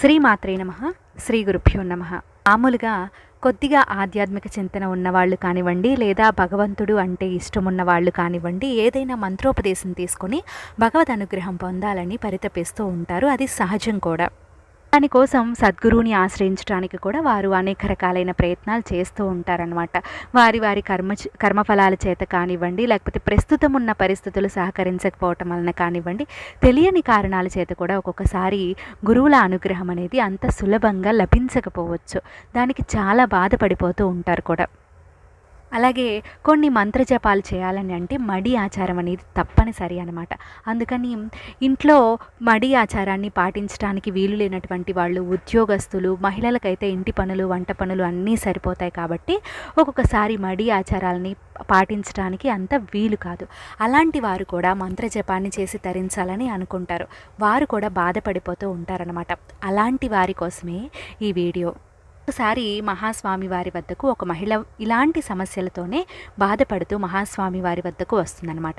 శ్రీమాత్రే నమ. శ్రీ గురుభ్యో నమ. మామూలుగా కొద్దిగా ఆధ్యాత్మిక చింతన ఉన్నవాళ్ళు కానివ్వండి లేదా భగవంతుడు అంటే ఇష్టం ఉన్నవాళ్ళు కానివ్వండి ఏదైనా మంత్రోపదేశం తీసుకొని భగవద్ అనుగ్రహం పొందాలని పరితపిస్తూ ఉంటారు. అది సహజం కూడా. దానికోసం సద్గురువుని ఆశ్రయించడానికి కూడా వారు అనేక రకాలైన ప్రయత్నాలు చేస్తూ ఉంటారనమాట వారి వారి కర్మ కర్మఫలాల చేత కానివ్వండి లేకపోతే ప్రస్తుతం ఉన్న పరిస్థితులు సహకరించకపోవటం వలన కానివ్వండి తెలియని కారణాల చేత కూడా ఒక్కొక్కసారి గురువుల అనుగ్రహం అనేది అంత సులభంగా లభించకపోవచ్చు. దానికి చాలా బాధపడిపోతూ ఉంటారు కూడా. అలాగే కొన్ని మంత్రజపాలు చేయాలని అంటే మడి ఆచారం అనేది తప్పనిసరి అనమాట అందుకని ఇంట్లో మడి ఆచారాన్ని పాటించడానికి వీలు లేనటువంటి వాళ్ళు ఉద్యోగస్తులు మహిళలకైతే ఇంటి పనులు వంట పనులు అన్నీ సరిపోతాయి కాబట్టి ఒక్కొక్కసారి మడి ఆచారాలని పాటించడానికి అంత వీలు కాదు. అలాంటి వారు కూడా మంత్రజపాన్ని చేసి తరించాలని అనుకుంటారు. వారు కూడా బాధపడిపోతూ ఉంటారనమాట అలాంటి వారి కోసమే ఈ వీడియో. ఒకసారి మహాస్వామి వారి వద్దకు ఒక మహిళ ఇలాంటి సమస్యలతోనే బాధపడుతూ మహాస్వామి వారి వద్దకు వస్తుందన్నమాట.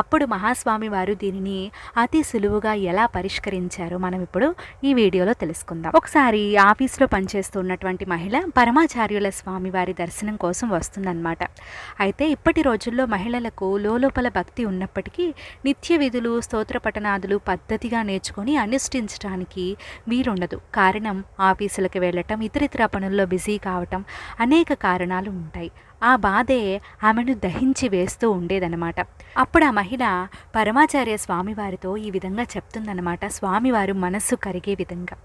అప్పుడు మహాస్వామి వారు దీనిని అతి సులువుగా ఎలా పరిష్కరించారో మనం ఇప్పుడు ఈ వీడియోలో తెలుసుకుందాం. ఒకసారి ఆఫీస్లో పనిచేస్తున్నటువంటి మహిళ పరమాచార్యుల స్వామి వారి దర్శనం కోసం వస్తుందన్నమాట. అయితే ఇప్పటి రోజుల్లో మహిళలకు లోపల భక్తి ఉన్నప్పటికీ నిత్య విధులు స్తోత్ర పఠనాదులు పద్ధతిగా నేర్చుకొని అనుష్ఠించడానికి వీరుండదు కారణం ఆఫీసులకు వెళ్ళటం ఇతరితర పనుల్లో బిజీ కావటం అనేక కారణాలు ఉంటాయి. ఆ బాధే ఆమెను దహించి వేస్తూ ఉండేదన్నమాట. అప్పుడు ఆ మహిళ పరమాచార్య స్వామివారితో ఈ విధంగా చెప్తుందన్నమాట. స్వామివారు మనస్సు కరిగే విధంగా.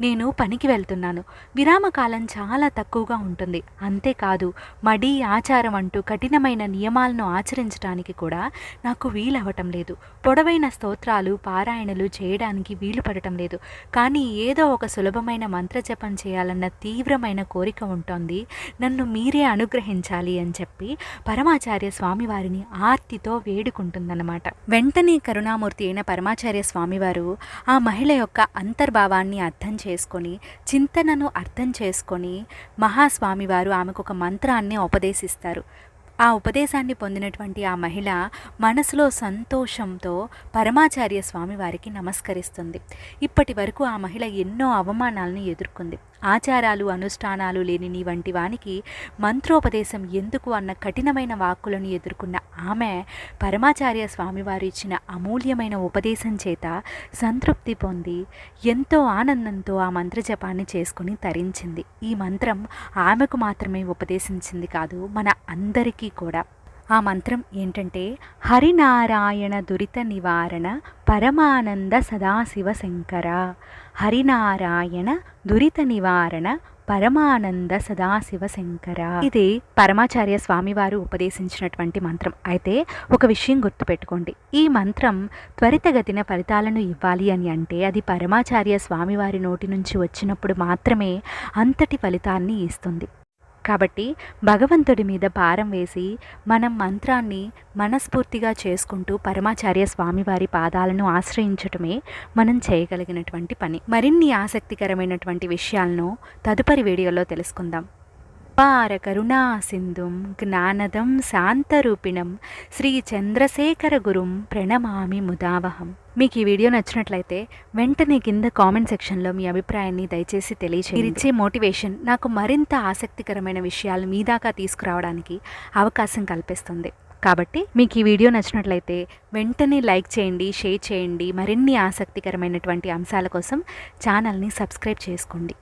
నేను పనికి వెళ్తున్నాను. విరామకాలం చాలా తక్కువగా ఉంటుంది. అంతేకాదు మడి ఆచారం అంటూ కఠినమైన నియమాలను ఆచరించడానికి కూడా నాకు వీలవటం లేదు. పొడవైన స్తోత్రాలు పారాయణలు చేయడానికి వీలు పడటం లేదు. కానీ ఏదో ఒక సులభమైన మంత్రజపం చేయాలన్న తీవ్రమైన కోరిక ఉంటుంది. నన్ను మీరే అనుగ్రహించాలి. అని చెప్పి పరమాచార్య స్వామివారిని ఆర్తితో వేడుకుంటుందన్నమాట. వెంటనే కరుణామూర్తి అయిన పరమాచార్య స్వామివారు ఆ మహిళ యొక్క అంతర్భావాన్ని అర్థం చేసుకొని చింతనను అర్థం చేసుకొని మహాస్వామివారు ఆమెకు ఒక మంత్రాన్ని ఉపదేశిస్తారు. ఆ ఉపదేశాన్ని పొందినటువంటి ఆ మహిళ మనసులో సంతోషంతో పరమాచార్య స్వామి వారికి నమస్కరిస్తుంది. ఇప్పటి వరకు ఆ మహిళ ఎన్నో అవమానాలను ఎదుర్కొంది. ఆచారాలు అనుష్ఠానాలు లేని నీ వంటి వానికి మంత్రోపదేశం ఎందుకు అన్న కఠినమైన వాక్కులను ఎదుర్కొన్న ఆమె పరమాచార్య స్వామివారు ఇచ్చిన అమూల్యమైన ఉపదేశం చేత సంతృప్తి పొంది ఎంతో ఆనందంతో ఆ మంత్రజపాన్ని చేసుకుని తరించింది. ఈ మంత్రం ఆమెకు మాత్రమే ఉపదేశించింది కాదు మన అందరికీ కూడా. ఆ మంత్రం ఏంటంటే హరినారాయణ దురిత నివారణ పరమానంద సదాశివ శంకర. హరినారాయణ దురిత నివారణ పరమానంద సదాశివ శంకర. ఇది పరమాచార్య స్వామివారు ఉపదేశించినటువంటి మంత్రం. అయితే ఒక విషయం గుర్తుపెట్టుకోండి. ఈ మంత్రం త్వరితగతిన ఫలితాలను ఇవ్వాలి అని అంటే అది పరమాచార్య స్వామివారి నోటి నుంచి వచ్చినప్పుడు మాత్రమే అంతటి ఫలితాన్ని ఇస్తుంది. కాబట్టి భగవంతుడి మీద భారం వేసి మనం మంత్రాన్ని మనస్ఫూర్తిగా చేసుకుంటూ పరమాచార్య స్వామివారి పాదాలను ఆశ్రయించటమే మనం చేయగలిగినటువంటి పని. మరిన్ని ఆసక్తికరమైనటువంటి విషయాలను తదుపరి వీడియోలో తెలుసుకుందాం. పార కరుణా సింధుం జ్ఞానదం శాంతరూపిణం శ్రీ చంద్రశేఖర గురుం ప్రణమామి ముదావహం. మీకు ఈ వీడియో నచ్చినట్లయితే వెంటనే కింద కామెంట్ సెక్షన్లో మీ అభిప్రాయాన్ని దయచేసి తెలియచేయండి. మీరు ఇచ్చే మోటివేషన్ నాకు మరింత ఆసక్తికరమైన విషయాలు మీ దాకా తీసుకురావడానికి అవకాశం కల్పిస్తుంది. కాబట్టి మీకు ఈ వీడియో నచ్చినట్లయితే వెంటనే లైక్ చేయండి షేర్ చేయండి. మరిన్ని ఆసక్తికరమైనటువంటి అంశాల కోసం ఛానల్ని సబ్స్క్రైబ్ చేసుకోండి.